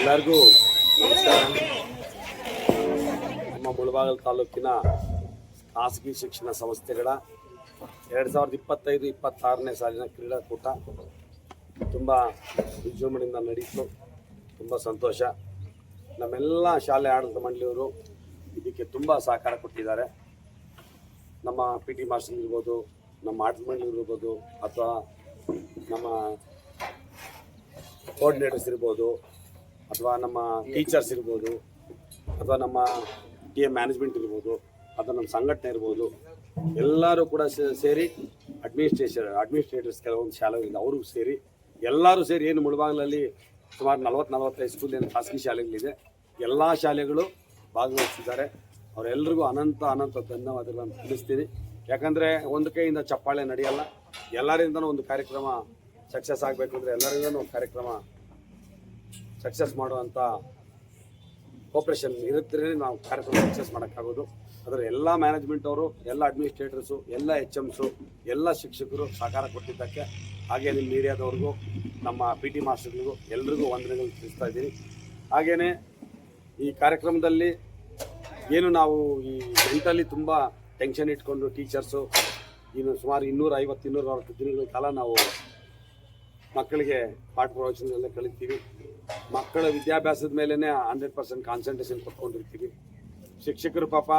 ಎಲ್ಲರಿಗೂ ನಮಸ್ಕಾರ. ನಮ್ಮ ಮುಳಬಾಗಲ್ ತಾಲೂಕಿನ ಖಾಸಗಿ ಶಿಕ್ಷಣ ಸಂಸ್ಥೆಗಳ ಎರಡು ಸಾವಿರದ ಇಪ್ಪತ್ತೈದು, ಇಪ್ಪತ್ತಾರನೇ ಸಾಲಿನ ಕ್ರೀಡಾಕೂಟ ತುಂಬ ವಿಜೃಂಭಣೆಯಿಂದ ನಡೀತು. ತುಂಬ ಸಂತೋಷ. ನಮ್ಮೆಲ್ಲ ಶಾಲೆ ಆಡಳಿತ ಮಂಡಳಿಯವರು ಇದಕ್ಕೆ ತುಂಬ ಸಹಕಾರ ಕೊಟ್ಟಿದ್ದಾರೆ. ನಮ್ಮ ಪಿ ಟಿ ಮಾಸ್ಟರ್ ಇರ್ಬೋದು, ನಮ್ಮ ಆಡಳಿತ ಮಂಡಳಿ ಇರ್ಬೋದು, ಅಥವಾ ನಮ್ಮ ಕೋಆರ್ಡಿನೇಟರ್ಸ್ ಇರ್ಬೋದು, ಅಥವಾ ನಮ್ಮ ಟೀಚರ್ಸ್ ಇರ್ಬೋದು, ಅಥವಾ ನಮ್ಮ ಟಿ ಎಂ ಮ್ಯಾನೇಜ್ಮೆಂಟ್ ಇರ್ಬೋದು, ಅಥವಾ ನಮ್ಮ ಸಂಘಟನೆ ಇರ್ಬೋದು, ಎಲ್ಲರೂ ಕೂಡ ಸೇರಿ ಅಡ್ಮಿನಿಸ್ಟ್ರೇಷನ್ ಅಡ್ಮಿನಿಸ್ಟ್ರೇಟರ್ಸ್ ಕೆಲವೊಂದು ಶಾಲೆಗಳಿಂದ ಅವರು ಸೇರಿ, ಎಲ್ಲರೂ ಸೇರಿ ಏನು ಮುಳಬಾಗಿಲಲ್ಲಿ ಸುಮಾರು ನಲ್ವತ್ತು, ನಲವತ್ತೈದು ಸ್ಕೂಲ್ ಏನು ಖಾಸಗಿ ಶಾಲೆಗಳಿದೆ, ಎಲ್ಲ ಶಾಲೆಗಳು ಭಾಗವಹಿಸಿದ್ದಾರೆ. ಅವರೆಲ್ಲರಿಗೂ ಅನಂತ ಅನಂತ ಧನ್ಯವಾದಗಳನ್ನು ತಿಳಿಸ್ತೀನಿ. ಯಾಕಂದರೆ ಒಂದು ಕೈಯಿಂದ ಚಪ್ಪಾಳೆ ನಡೆಯಲ್ಲ, ಎಲ್ಲರಿಂದನೂ ಒಂದು ಕಾರ್ಯಕ್ರಮ ಸಕ್ಸಸ್ ಆಗಬೇಕು ಅಂದರೆ ಎಲ್ಲರಿಗೂ ಕಾರ್ಯಕ್ರಮ ಸಕ್ಸಸ್ ಮಾಡುವಂಥ ಕೋಪ್ರೇಷನ್ ಇರುತ್ತೇನೆ, ನಾವು ಕಾರ್ಯಕ್ರಮ ಸಕ್ಸಸ್ ಮಾಡೋಕ್ಕಾಗೋದು. ಅದರ ಎಲ್ಲ ಮ್ಯಾನೇಜ್ಮೆಂಟ್ ಅವರು, ಎಲ್ಲ ಅಡ್ಮಿನಿಸ್ಟ್ರೇಟರ್ಸು ಎಲ್ಲ ಎಚ್ ಎಮ್ಸು ಎಲ್ಲ ಶಿಕ್ಷಕರು ಸಹಕಾರ ಕೊಟ್ಟಿದ್ದಕ್ಕೆ, ಹಾಗೆ ನಿಮ್ಮ ಮೀಡಿಯಾದವ್ರಿಗೂ, ನಮ್ಮ ಪಿ ಟಿ ಮಾಸ್ಟರ್ಗಳಿಗೂ ಎಲ್ರಿಗೂ ವಂದನೆಗಳು ತಿಳಿಸ್ತಾ ಇದ್ದೀನಿ. ಹಾಗೆಯೇ ಈ ಕಾರ್ಯಕ್ರಮದಲ್ಲಿ ಏನು ನಾವು ಈ ಮೆಂಟಲಿ ತುಂಬ ಟೆನ್ಷನ್ ಇಟ್ಕೊಂಡು ಟೀಚರ್ಸು ಇನ್ನು ಸುಮಾರು ಇನ್ನೂರ ಐವತ್ತು ಇನ್ನೂರ ಅರವತ್ತು ದಿನಗಳ ಕಾಲ ನಾವು ಮಕ್ಕಳಿಗೆ ಪಾಠ ಪ್ರವಚನದಲ್ಲೇ ಕಲಿತೀವಿ. ಮಕ್ಕಳ ವಿದ್ಯಾಭ್ಯಾಸದ ಮೇಲೇ ಹಂಡ್ರೆಡ್ ಪರ್ಸೆಂಟ್ ಕಾನ್ಸಂಟ್ರೇಷನ್ ಕೊಟ್ಕೊಂಡಿರ್ತೀವಿ. ಶಿಕ್ಷಕರು ಪಾಪ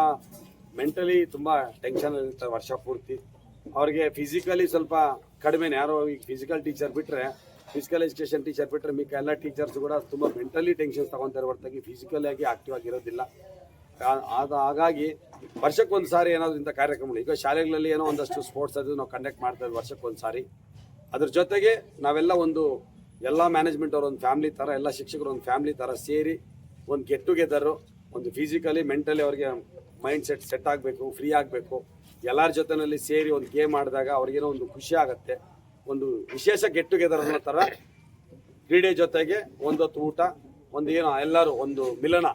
ಮೆಂಟಲಿ ತುಂಬ ಟೆನ್ಷನ್ ಇರ್ತಾರೆ ವರ್ಷ ಪೂರ್ತಿ. ಅವ್ರಿಗೆ ಫಿಸಿಕಲಿ ಸ್ವಲ್ಪ ಕಡಿಮೆನೇ. ಯಾರೋ ಈಗ ಫಿಸಿಕಲ್ ಟೀಚರ್ ಬಿಟ್ಟರೆ ಫಿಸಿಕಲ್ ಎಜುಕೇಷನ್ ಟೀಚರ್ ಬಿಟ್ಟರೆ ಮಿಕ್ಕ ಎಲ್ಲ ಟೀಚರ್ಸ್ ಕೂಡ ತುಂಬ ಮೆಂಟಲಿ ಟೆನ್ಷನ್ಸ್ ತಗೊತಾರೆ ಹೊರತಾಗಿ ಆಗಿ ಆಕ್ಟಿವ್ ಆಗಿರೋದಿಲ್ಲ. ಆದ, ಹಾಗಾಗಿ ವರ್ಷಕ್ಕೊಂದು ಸಾರಿ ಏನಾದರೂ ಇಂಥ ಕಾರ್ಯಕ್ರಮಗಳು, ಈಗ ಶಾಲೆಗಳಲ್ಲಿ ಏನೋ ಒಂದಷ್ಟು ಸ್ಪೋರ್ಟ್ಸ್ ಅದು ನಾವು ಕಂಡಕ್ಟ್ ಮಾಡ್ತಾ ಇದ್ವಿ ವರ್ಷಕ್ಕೊಂದು ಸಾರಿ ಅದ್ರ ಜೊತೆಗೆ ನಾವೆಲ್ಲ ಒಂದು ಎಲ್ಲ ಮ್ಯಾನೇಜ್ಮೆಂಟ್ ಅವರು ಒಂದು ಫ್ಯಾಮಿಲಿ ಥರ ಎಲ್ಲ ಶಿಕ್ಷಕರು ಒಂದು ಫ್ಯಾಮಿಲಿ ಥರ ಸೇರಿ ಒಂದು ಗೆಟ್ ಟುಗೆದರು ಒಂದು ಫಿಸಿಕಲಿ ಮೆಂಟಲಿ ಅವ್ರಿಗೆ ಮೈಂಡ್ ಸೆಟ್ ಸೆಟ್ ಆಗಬೇಕು ಫ್ರೀ ಆಗಬೇಕು. ಎಲ್ಲರ ಜೊತೆನಲ್ಲಿ ಸೇರಿ ಒಂದು ಗೇಮ್ ಆಡಿದಾಗ ಅವ್ರಿಗೇನೋ ಒಂದು ಖುಷಿ ಆಗುತ್ತೆ. ಒಂದು ವಿಶೇಷ ಗೆಟ್ ಟುಗೆದರ್ ಅನ್ನೋ ಥರ ಕ್ರೀಡೆ ಜೊತೆಗೆ ಒಂದೊತ್ತು ಊಟ, ಒಂದು ಏನೋ ಎಲ್ಲರೂ ಒಂದು ಮಿಲನ.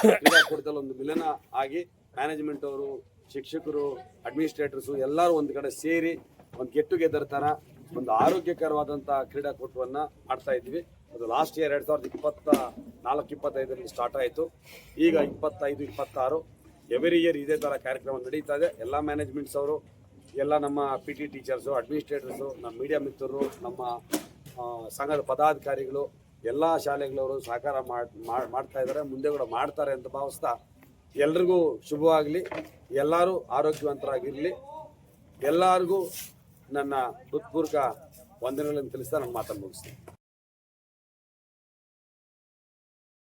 ಕ್ರೀಡಾಕೂಟದಲ್ಲಿ ಒಂದು ಮಿಲನ ಆಗಿ ಮ್ಯಾನೇಜ್ಮೆಂಟ್ ಅವರು, ಶಿಕ್ಷಕರು ಅಡ್ಮಿನಿಸ್ಟ್ರೇಟರ್ಸು ಎಲ್ಲರೂ ಒಂದು ಕಡೆ ಸೇರಿ ಒಂದು ಗೆಟ್ ಟುಗೆದರ್ ಥರ ಒಂದು ಆರೋಗ್ಯಕರವಾದಂಥ ಕ್ರೀಡಾಕೂಟವನ್ನು ಆಡ್ತಾ ಇದ್ವಿ. ಅದು ಲಾಸ್ಟ್ ಇಯರ್ ಎರಡು ಸಾವಿರದ ಇಪ್ಪತ್ತ ನಾಲ್ಕು, ಇಪ್ಪತ್ತೈದರಲ್ಲಿ ಸ್ಟಾರ್ಟ್ ಆಯಿತು. ಈಗ ಇಪ್ಪತ್ತೈದು, ಇಪ್ಪತ್ತಾರು ಎವ್ರಿ ಇಯರ್ ಇದೇ ಥರ ಕಾರ್ಯಕ್ರಮ ನಡೀತಾ ಇದೆ. ಎಲ್ಲ ಮ್ಯಾನೇಜ್ಮೆಂಟ್ಸ್ ಅವರು ಎಲ್ಲ ನಮ್ಮ ಪಿ ಟಿ ಟೀಚರ್ಸು ಅಡ್ಮಿನಿಸ್ಟ್ರೇಟರ್ಸು ನಮ್ಮ ಮೀಡಿಯಾ ಮಿತ್ರರು, ನಮ್ಮ ಸಂಘದ ಪದಾಧಿಕಾರಿಗಳು, ಎಲ್ಲ ಶಾಲೆಗಳವರು ಸಹಕಾರ ಮಾಡ್- ಮಾಡ್- ಮಾಡ್ತಾ ಇದ್ದಾರೆ. ಮುಂದೆ ಕೂಡ ಮಾಡ್ತಾರೆ ಅಂತ ಭಾವಿಸ್ತಾ ಎಲ್ರಿಗೂ ಶುಭವಾಗಲಿ. ಎಲ್ಲರೂ ಆರೋಗ್ಯವಂತರಾಗಿರಲಿ. ಎಲ್ಲರಿಗೂ ನನ್ನ ಹೃತ್ಪೂರ್ವಕ ವಂದನೆಗಳನ್ನು ತಿಳಿಸ್ತಾ ನಾನು ಮಾತನ್ನು ಮುಗಿಸ್ತೀನಿ.